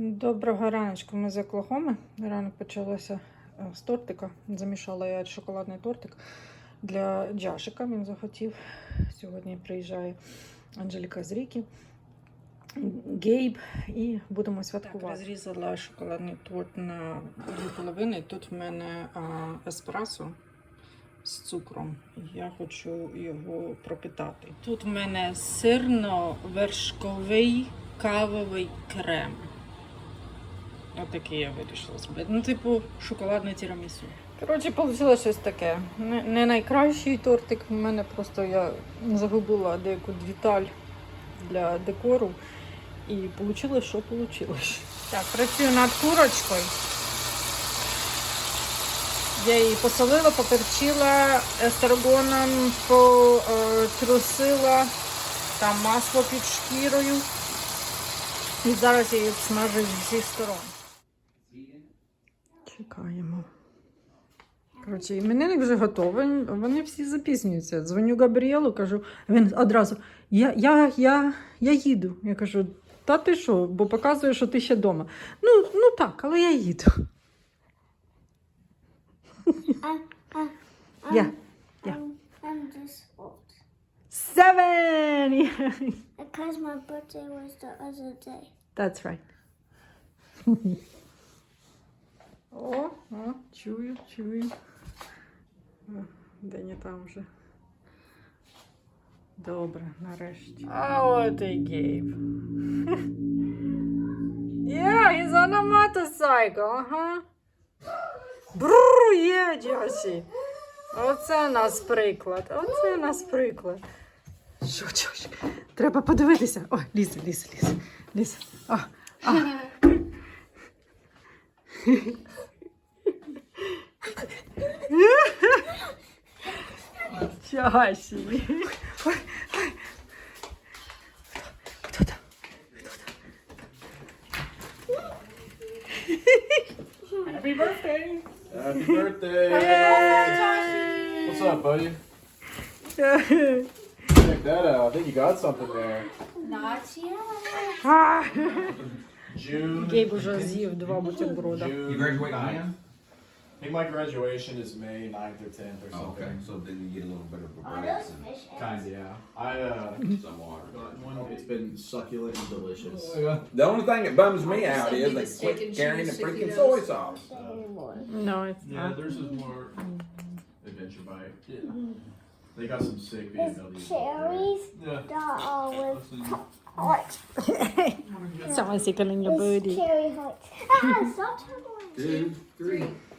Доброго раночку. Ми з Оклахоми. Ранок почалося е, з тортика. Замішала я шоколадний тортик для Джашика. Він захотів. Сьогодні приїжджає Анжеліка з Ріки, Гейб, і будемо святкувати. Так, розрізала шоколадний торт на дві половини. Тут в мене еспресо з цукром. Я хочу його пропитати. Тут в мене сирно-вершковий кавовий крем. Отакий я вирішила зробити. Ну, типу, шоколадне тірамісу. Коротше, вийшло щось таке. Не, не найкращий тортик. У мене просто я загубила деяку деталь для декору. І вийшло, що вийшло. Так, працюю над курочкою. Я її посолила, поперчила естрагоном, потрусила там масло під шкірою. І зараз я її смажу з усіх сторон. Чекаємо. Коротше, іменинник вже готовий, вони всі запізнюються. Дзвоню Габріелу, кажу, він одразу: я, я, я, я їду. Я кажу, та ти що? Бо показує, що ти ще вдома. Ну, ну так, але я їду. Old. Seven! Because my birthday was the other day. That's right. О, о, чую, чую. О, Де не там вже. Добре, нарешті. А от і Гейб. Yeah, he's on a motorcycle, ага. Бррр, є, Джосі. Оце у нас приклад. Оце у нас приклад. Що, що, що? Треба подивитися. О, Ліза, Ліза, Ліза. Ліза. А, а. Часі. Ой, ой. Хто там? Happy birthday! Happy birthday! What's up, buddy? Check that out. I think you got something there. Not yet. А. June. Гейб уже з'їв два бутерброда. June You graduate 9th. When? I think my graduation is May 9th or 10th or Oh, something. okay, so then you get a little bit of a Are break those and fish eggs? Kinda, yeah. I, uh. some water. It's been succulent and delicious. The only thing that bums me out is they quit carrying the freaking taquitos. soy sauce. Say. No, it's Yeah, not. theirs is more adventure bike. They got some sick It's BMWs. cherries Yeah. that are with hearts. Someone's tickling your It's booty. cherry hearts. Ah, stop talking. Two, three.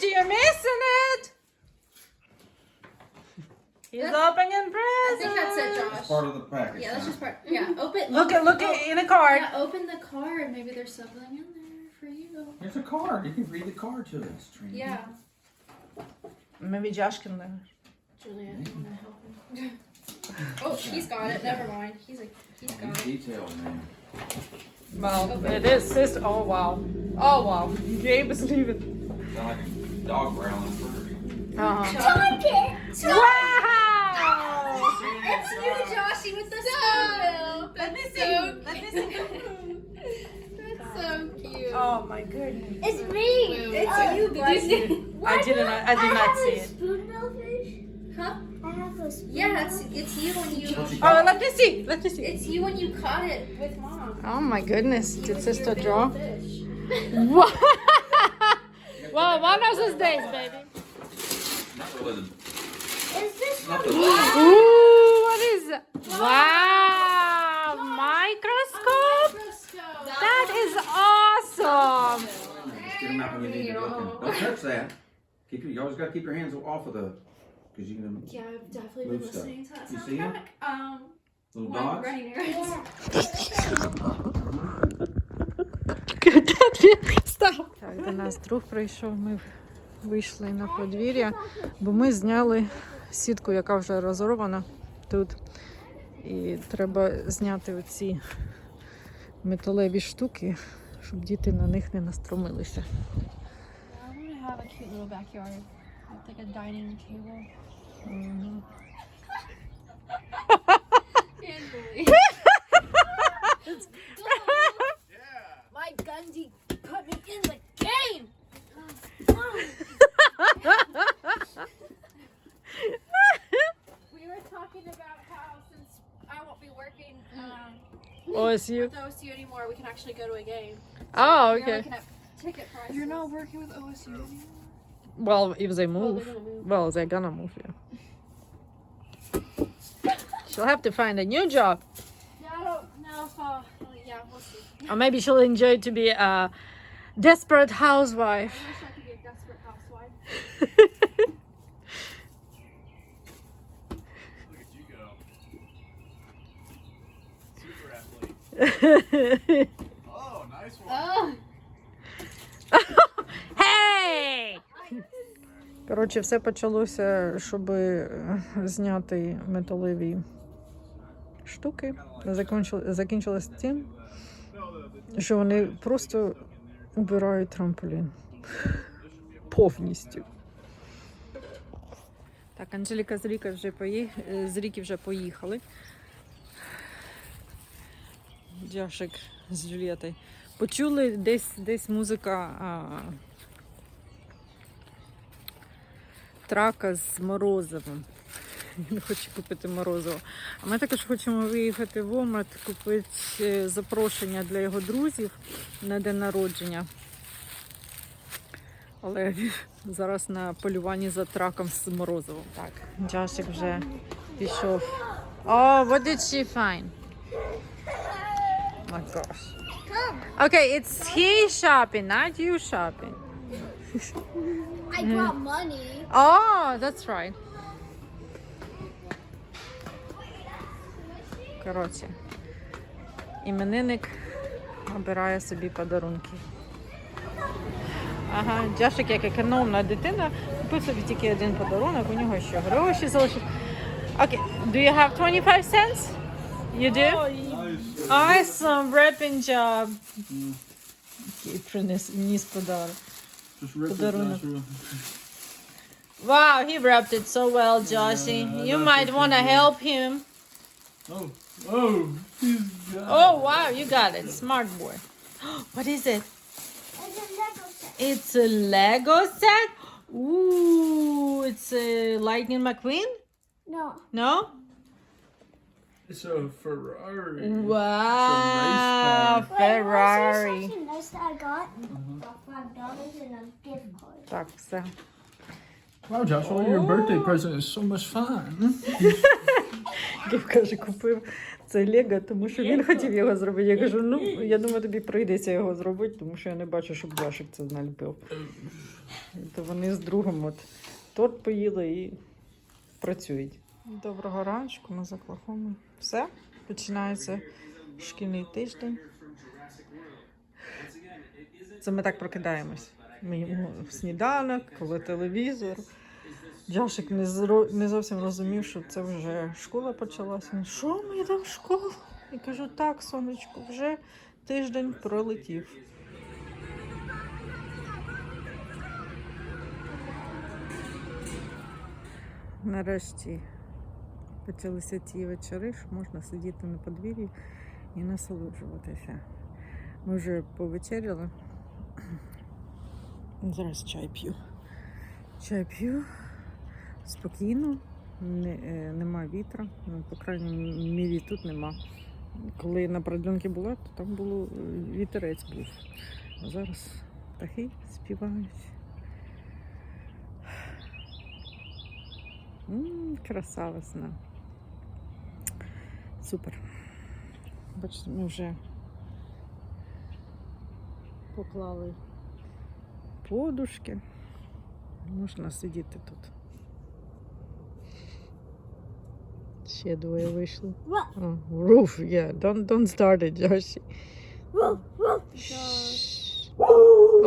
Trinity, you're missing it. He's opening I think that's it, presents. Josh. Part of the package. Yeah, that's huh? just part. Yeah, open. Look at look at in a card. Yeah, open the card. Maybe there's something in there for you. There's a card. You can read the card to us, Trini. Yeah, Maybe Josh can learn. Julia, you wanna help him? oh, he's got it. Never mind. He's like, he's got These it. details, man. Well, it is sister. Oh wow. Oh wow. Gabe is leaving. Sound like a dog growling for Uh-huh. Target. Wow. It's you, Joshy, with the spoon. Let me That's see. so Let me cute. That's so cute. Oh my goodness. It's me. It's Uh, you, Did you I didn't. I did I not have see a it. spoonbill fish. Huh? I have a spoonbill. Yeah, it's it's you when you. Oh, let me see. Let me see. It's you when you caught it with mom. Oh my goodness. You Did with sister your big draw? fish. Wow. well, one of those days, baby. Not really the Is this Not from the- me? Ooh, what is that? Wow. Microscope. Microscope. That is awesome. Just get them out when you need to look. in. Don't touch that. Keep your, you always gotta keep your hands off of the, cause you can, Yeah, I've definitely Move been stuff. listening to that You see 'em? soundtrack. Um, little when dogs. running errands. Став. Так, до нас друг прийшов, ми вийшли на подвір'я, бо ми зняли сітку, яка вже розорвана тут. І треба зняти оці металеві штуки, щоб діти на них не настромилися. I want OSU. with OSU anymore, we can actually go to a game. Oh, We okay. ticket prices. You're not working with OSU anymore. Well, if they Oh, move. they're gonna move. Well, they're gonna move, yeah. She'll have to find a new job. Yeah, I don't know if uh, yeah, we'll see. Or maybe she'll enjoy to be a desperate I wish I could be a desperate housewife. Oh, nice one. Oh. Hey! Коротше, все почалося, щоб зняти металеві штуки. Закінчилось тим, що вони просто убирають трамполін. Повністю. Так, Анжеліка з Ріка вже пої... з Ріки вже поїхали. Джашик з Джулієтою. Почули десь, десь музика а, трака з морозивом. Він хоче купити морозиво. А ми також хочемо виїхати в Омат, купити е, запрошення для його друзів на день народження. Але зараз на полюванні за траком з морозивом. Так, Джашик вже пішов. Oh, what did she find? My gosh. Okay, it's he shopping, not you shopping. I brought money. Oh, that's right. Коротше, іменинник обирає собі подарунки. Ага, Джашик, як економна дитина, купив собі тільки один подарунок, у нього ще гроші залишились. Окей, do you have 25 cents? You do? Awesome, wrapping job. Який приніс, ніс подарунок. Just rip Подарунок. it, Joshua. Wow, he wrapped it so well, Joshy. Yeah, you that's might what want to he did. help him. Oh, oh, he's got Oh, wow, you got it. Smart boy. what is it? It's a Lego set. It's a Lego set? Ooh, it's a Lightning McQueen? No. No? It's a Ferrari. Wow, Wait, Ferrari. What's nice that I got? About five dollars and a gift card. Так, все. Wow, Joshua, your birthday present is so much fun. Київ каже, купив це Лего, тому що він хотів його зробити. Я кажу, ну, я думаю, тобі прийдеться його зробити, тому що я не бачу, щоб Джашик це наліпив. То вони з другом от торт поїли і працюють. Доброго раночку, ми з. Все, починається шкільний тиждень. Це ми так прокидаємось. Ми їмо сніданок, коли телевізор. Джашик не, зро... не зовсім розумів, що це вже школа почалася. Він, що ми йдемо в школу? Я кажу, так, сонечко, вже тиждень пролетів. Нарешті почалися ті вечори, що можна сидіти на подвір'ї і насолоджуватися. Ми вже повечеряли. Зараз чай п'ю. Чай п'ю спокійно, не, е, нема вітра, ну, по крайній мірі тут нема. Коли на продленки була, то там було е, вітерець був. А зараз птахи співають. М, краса весна. Супер. Бачите, ми вже поклали подушки. Можна сидіти тут. Ще двоє вийшли. Oh, roof, yeah. Don't don't start it, Joshi.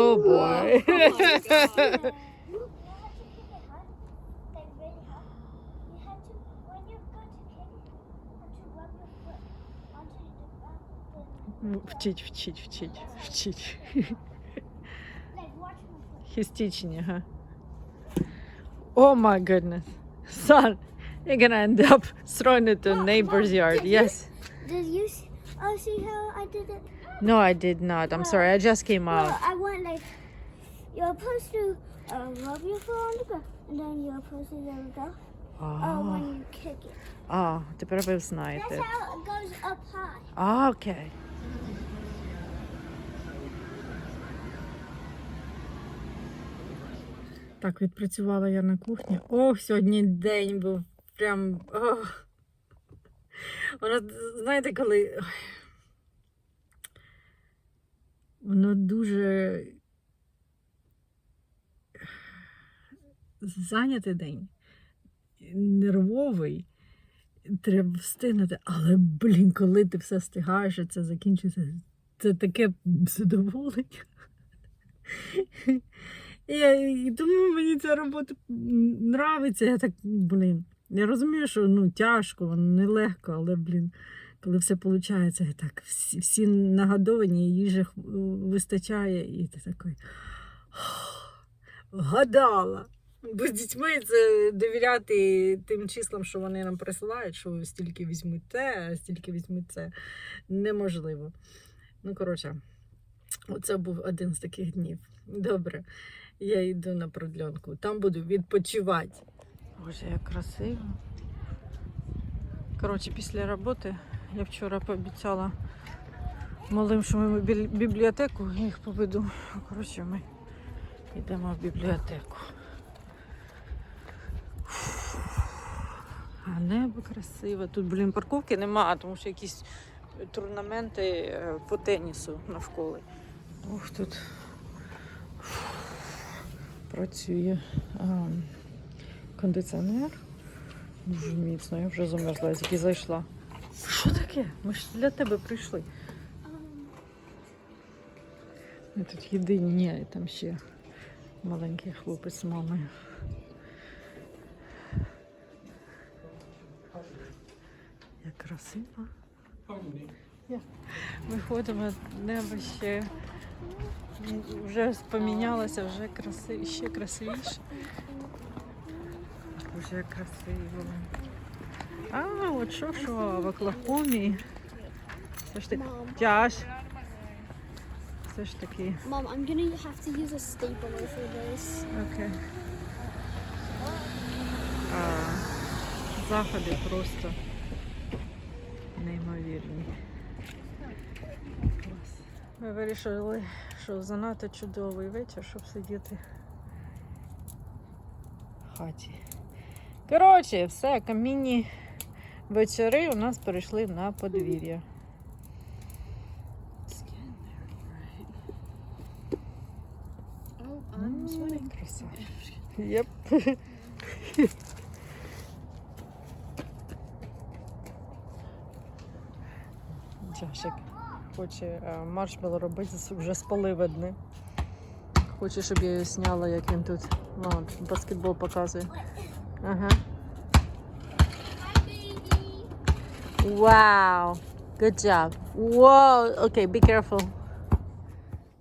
Oh boy. You Вчить, вчить, вчить, вчить. Like watch my foot. He's teaching you, huh? Oh my goodness. Son, you're gonna end up throwing it to Mom, neighbor's Mom, yard. did you- Yes. Did you see, oh, see how I did it? No, I did not. I'm sorry. I just came Well, out. I went like, you're supposed to uh, rub your foot on the ground, and then you're supposed to, there we go. Oh, when Oh, you kick it. а, тепер ви That's знаєте. how it goes up high. А, окей. Так, відпрацювала я на кухні. Ох, сьогодні день був прям. Воно, знаєте, коли. Воно дуже зайнятий день, нервовий треба встигнути. Але, блін, коли ти все встигаєш, і це закінчиться, це таке задоволення. Я- і тому мені ця робота нравиться. Я так, блін. Я розумію, що ну, тяжко, нелегко, але, блін, коли все виходить, і так, всі, всі нагодовані, їжі вистачає, і ти такий. Гадала. Бо з дітьми це довіряти тим числам, що вони нам присилають, що стільки візьмуть те, а стільки візьмуть це. Неможливо. Ну, коротше, оце був один з таких днів. Добре, я йду на продльонку. Там буду відпочивати. Боже, як красиво. Коротше, після роботи я вчора пообіцяла малим, що ми в бібліотеку їх поведу. Коротше, ми йдемо в бібліотеку. А небо красиве. Тут, блін, парковки нема, тому що якісь турнаменти е, по тенісу навколо. Ох, тут працює а, кондиціонер. Дуже міцно, я вже замерзла, я тільки зайшла. Що таке? Ми ж для тебе прийшли. Тут єдині, ні, там ще маленький хлопець з мамою. Красиво. Виходимо, небо ще вже помінялося, вже краси, ще красивіше. Вже красиво. А, от що що, в Оклахомі. Все ж таки. Тяж. Все ж таки. Mom, I'm gonna have to use a stapler for this. Окей. А, заходи просто неймовірні. Ми вирішили, що занадто чудовий вечір, щоб сидіти в хаті. Коротше, все, камінні вечори у нас перейшли на подвір'я. Oh, Джашик хоче маршмело робити, вже з одне. Хоче, щоб я її зняла, як він тут О, баскетбол показує. Ага. Вау! Good job. Whoa. Окей, be careful.